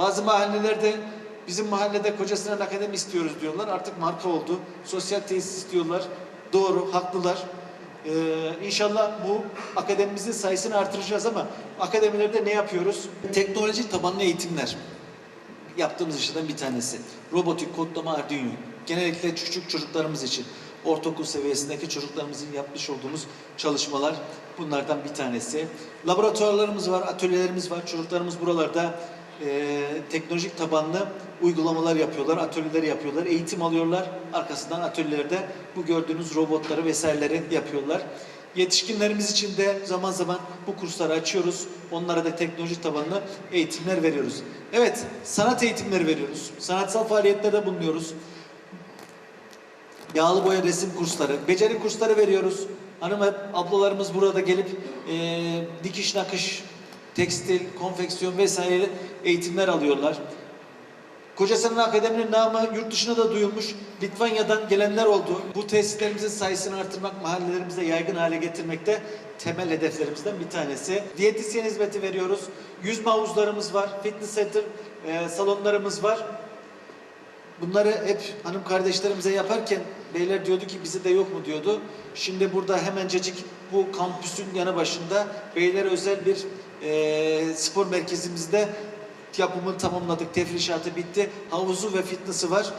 Bazı mahallelerde bizim mahallede Kocasinan Akademi istiyoruz diyorlar. Artık marka oldu. Sosyal tesis istiyorlar. Doğru, haklılar. Ee, inşallah bu akademimizin sayısını artıracağız ama akademilerde ne yapıyoruz? Teknoloji tabanlı eğitimler yaptığımız işlerden bir tanesi. Robotik, kodlama, Arduino. Genellikle küçük çocuklarımız için, ortaokul seviyesindeki çocuklarımızın yapmış olduğumuz çalışmalar bunlardan bir tanesi. Laboratuvarlarımız var, atölyelerimiz var. Çocuklarımız buralarda eee, teknolojik tabanlı uygulamalar yapıyorlar, atölyeler yapıyorlar, eğitim alıyorlar. Arkasından atölyelerde bu gördüğünüz robotları vesaireleri yapıyorlar. Yetişkinlerimiz için de zaman zaman bu kursları açıyoruz. Onlara da teknoloji tabanlı eğitimler veriyoruz. Evet, sanat eğitimleri veriyoruz. Sanatsal faaliyetlerde bulunuyoruz. Yağlı boya resim kursları, beceri kursları veriyoruz. Hanım ablalarımız burada gelip eee, dikiş nakış, tekstil, konfeksiyon vesaire eğitimler alıyorlar. Kocasinan Akademi'nin namı yurt dışına da duyulmuş. Litvanya'dan gelenler oldu. Bu tesislerimizin sayısını artırmak, mahallelerimize yaygın hale getirmekte temel hedeflerimizden bir tanesi. Diyetisyen hizmeti veriyoruz. Yüzme havuzlarımız var. Fitness center e, salonlarımız var. Bunları hep hanım kardeşlerimize yaparken beyler diyordu ki bize de yok mu diyordu. Şimdi burada hemencecik bu kampüsün yanı başında beyler özel bir e, spor merkezimizde yapımını tamamladık. Tefrişatı bitti. Havuzu ve fitness'ı var.